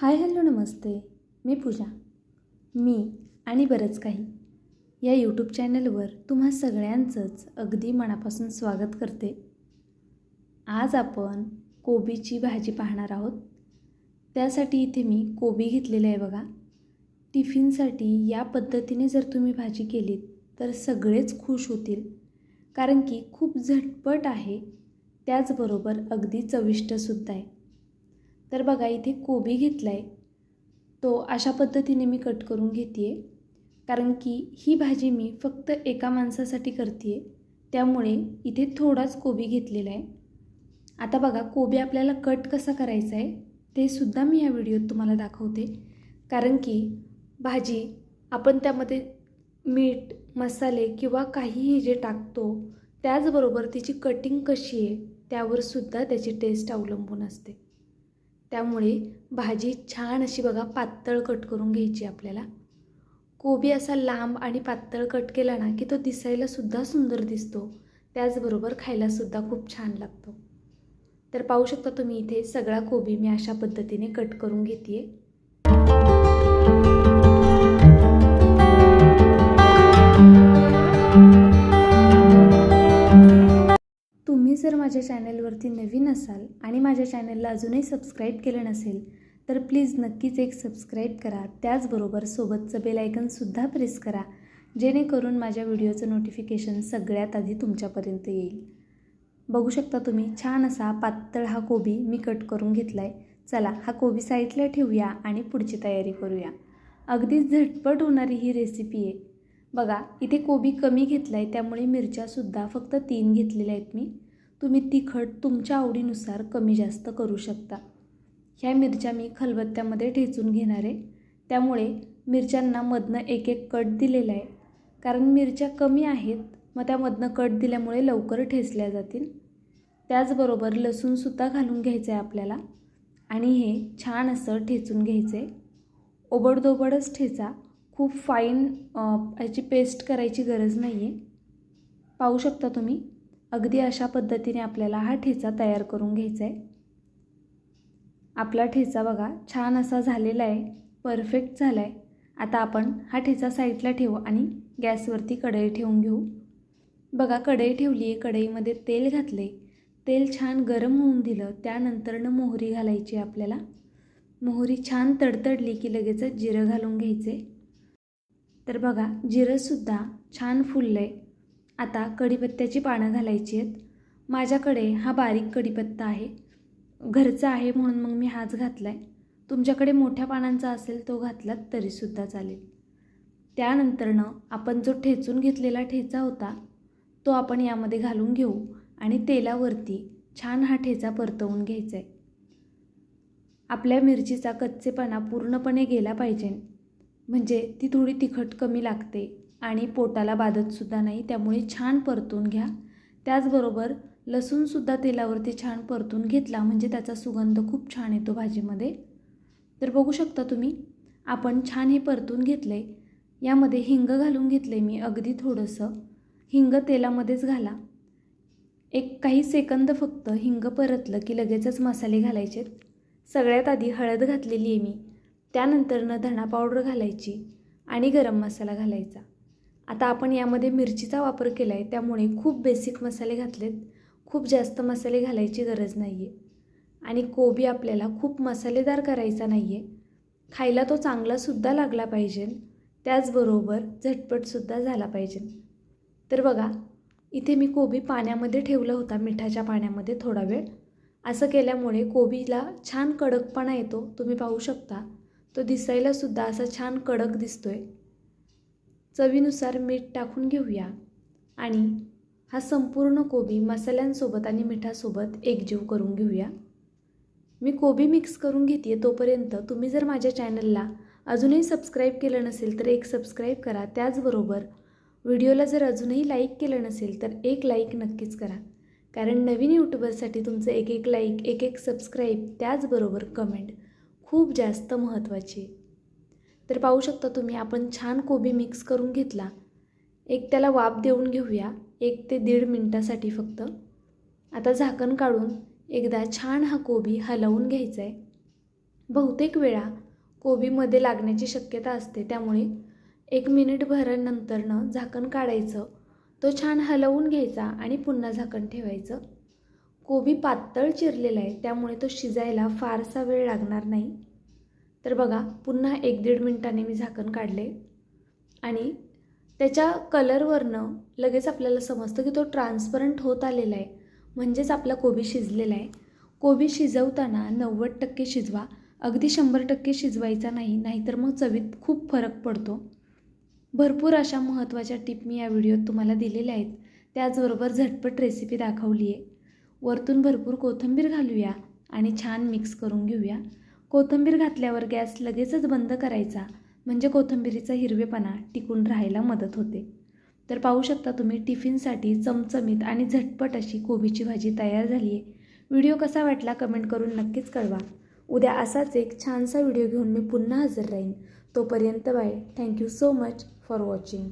Hi hello नमस्ते मी पूजा. मी आणि बरंच काही. या यूट्यूब चॅनलवर तुम्हा सगळ्यांचंच अगदी मनापासून स्वागत करते. आज आपण कोबीची भाजी पाहणार आहोत. त्यासाठी इथे मी कोबी घेतलेलं आहे बघा. टिफिनसाठी या पद्धतीने जर तुम्ही भाजी केलीत तर सगळेच खुश होतील. कारण की खूप झटपट आहे. त्याचबरोबर अगदी चविष्टसुद्धा आहे. तर बघा इथे कोबी घेतला आहे तो अशा पद्धतीने मी कट करून घेते आहे कारण की ही भाजी मी फक्त एका माणसासाठी करते आहे त्यामुळे इथे थोडाच कोबी घेतलेला आहे. आता बघा कोबी आपल्याला कट कसा करायचा आहे ते सुद्धा मी या व्हिडिओत तुम्हाला दाखवते. कारण की भाजी आपण त्यामध्ये मीठ मसाले किंवा काहीही जे टाकतो त्याचबरोबर तिची कटिंग कशी आहे त्यावर सुद्धा त्याची टेस्ट अवलंबून असते. त्यामुळे भाजी छान अशी बघा पातळ कट करून घ्यायची आपल्याला. कोबी असा लांब आणि पातळ कट केला ना की तो दिसायला सुद्धा सुंदर दिसतो. त्याचबरोबर खायलासुद्धा खूप छान लागतो. तर पाहू शकता तुम्ही इथे सगळा कोबी मी अशा पद्धतीने कट करून घेते आहे माझ्या चॅनलवरती नवीन असाल आणि माझ्या चॅनलला अजूनही सबस्क्राईब केलं नसेल तर प्लीज नक्कीच एक सबस्क्राईब करा. त्याचबरोबर सोबतचं बेलायकनसुद्धा प्रेस करा जेणेकरून माझ्या व्हिडिओचं नोटिफिकेशन सगळ्यात आधी तुमच्यापर्यंत येईल. बघू शकता तुम्ही छान असा पातळ हा कोबी मी कट करून घेतला आहे चला हा कोबी साईडला ठेवूया आणि पुढची तयारी करूया. अगदीच झटपट होणारी ही रेसिपी आहे. बघा इथे कोबी कमी घेतला आहे त्यामुळे मिरच्यासुद्धा फक्त तीन घेतलेल्या आहेत मी. तुम्ही तिखट तुमच्या आवडीनुसार कमी जास्त करू शकता. ह्या मिरच्या मी खलबत्त्यामध्ये ठेचून घेणार आहे. त्यामुळे मिरच्यांना मधनं एक एक कट दिलेला आहे. कारण मिरच्या कमी आहेत मग त्यामधनं कट दिल्यामुळे लवकर ठेचल्या जातील. त्याचबरोबर लसूणसुद्धा घालून घ्यायचं आहे आपल्याला. आणि हे छान असं ठेचून घ्यायचं आहे ओबडदोबडच ठेचा. खूप फाईन याची पेस्ट करायची गरज नाही आहे पाहू शकता तुम्ही? अगदी अशा पद्धतीने आपल्याला हा ठेचा तयार करून घ्यायचा आहे आपला ठेचा बघा छान असा झालेला आहे परफेक्ट झाला आहे आता आपण हा ठेचा साईडला ठेवू आणि गॅसवरती कढई ठेवून घेऊ. बघा कढई ठेवली आहे कढईमध्ये तेल घातले तेल छान गरम होऊन दिलं त्यानंतरनं मोहरी घालायची आपल्याला. मोहरी छान तडतडली की लगेच जिरं घालून घ्यायचे तर बघा जिरंसुद्धा छान फुललं आहे आता कढीपत्त्याची पानं घालायची आहेत. माझ्याकडे हा बारीक कढीपत्ता आहे. घरचा आहे म्हणून मग मी हाच घातला आहे तुमच्याकडे मोठ्या पानांचा असेल तो घातलात तरीसुद्धा चालेल. त्यानंतरनं आपण जो ठेचून घेतलेला ठेचा होता तो आपण यामध्ये घालून घेऊ आणि तेलावरती छान हा ठेचा परतवून घ्यायचा आहे आपल्या मिरचीचा कच्चेपणा पूर्णपणे गेला पाहिजे. म्हणजे ती थोडी तिखट कमी लागते. आणि पोटाला बाधतसुद्धा नाही त्यामुळे छान परतून घ्या. त्याचबरोबर लसूणसुद्धा तेलावरती छान परतून घेतला म्हणजे त्याचा सुगंध खूप छान येतो भाजीमध्ये. तर बघू शकता तुम्ही आपण छान हे परतून घेतलं आहे यामध्ये हिंग घालून घेतलं आहे मी अगदी थोडंसं. हिंग तेलामध्येच घाला. एक काही सेकंद फक्त हिंग परतलं की लगेचच मसाले घालायचेत सगळ्यात आधी हळद घातलेली आहे मी. त्यानंतरनं धणा पावडर घालायची आणि गरम मसाला घालायचा. आता आपण यामध्ये मिरचीचा वापर केला आहे त्यामुळे खूप बेसिक मसाले घातलेत. खूप जास्त मसाले घालायची गरज नाही आहे आणि कोबी आपल्याला खूप मसालेदार करायचा नाही आहे खायला तो चांगलासुद्धा लागला पाहिजे. त्याचबरोबर झटपटसुद्धा झाला पाहिजे. तर बघा इथे मी कोबी पाण्यामध्ये ठेवला होता मिठाच्या पाण्यामध्ये थोडा वेळ. असं केल्यामुळे कोबीला छान कडकपणा येतो. तुम्ही पाहू शकता. तो दिसायलासुद्धा असा छान कडक दिसतो आहे चवीनुसार मीठ टाकून घेऊया. आणि हा संपूर्ण कोबी मसाल्यांसोबत आणि मिठासोबत एकजीव करून घेऊया. मी कोबी मिक्स करून घेते तोपर्यंत तुम्ही जर माझ्या चॅनलला अजूनही सबस्क्राईब केलं नसेल तर एक सबस्क्राईब करा. त्याचबरोबर व्हिडिओला जर अजूनही लाईक केलं नसेल तर एक लाईक नक्कीच करा. कारण नवीन यूट्यूबरसाठी तुमचं एक एक लाईक एक एक सबस्क्राईब त्याचबरोबर कमेंट खूप जास्त महत्त्वाची आहे. तर पाहू शकता तुम्ही आपण छान कोबी मिक्स करून घेतला. एक त्याला वाफ देऊन घेऊया एक ते दीड मिनटासाठी फक्त. आता झाकण काढून एकदा छान हा कोबी हलवून घ्यायचा आहे बहुतेक वेळा कोबीमध्ये लागण्याची शक्यता असते त्यामुळे एक मिनिटभरानंतरनं झाकण काढायचं. तो छान हलवून घ्यायचा आणि पुन्हा झाकण ठेवायचं. कोबी पातळ चिरलेला आहे त्यामुळे तो शिजायला फारसा वेळ लागणार नाही. तर बघा पुन्हा एक दीड मिनिटाने मी झाकण काढले. आणि त्याच्या कलरवरनं लगेच आपल्याला समजतं की तो ट्रान्सपरंट होत आलेला आहे. म्हणजेच आपला कोबी शिजलेला आहे. कोबी शिजवताना नव्वद टक्के शिजवा. अगदी शंभर टक्के शिजवायचा नाही नाहीतर मग चवीत खूप फरक पडतो. भरपूर अशा महत्त्वाच्या टिप मी या व्हिडिओत तुम्हाला दिलेल्या आहेत. त्याचबरोबर झटपट रेसिपी दाखवली आहे वरतून भरपूर कोथिंबीर घालूया आणि छान मिक्स करून घेऊया. कोथिंबीर घातल्यावर गॅस लगेचच बंद करायचा म्हणजे कोथिंबीरीचा हिरवेपणा टिकून राहायला मदत होते. तर पाहू शकता तुम्ही टिफिनसाठी चमचमीत आणि झटपट अशी कोबीची भाजी तयार झाली आहे. व्हिडिओ कसा वाटला कमेंट करून नक्कीच कळवा. उद्या असाच एक छानसा व्हिडिओ घेऊन मी पुन्हा हजर राहीन. तोपर्यंत bye. Thank you so much for watching.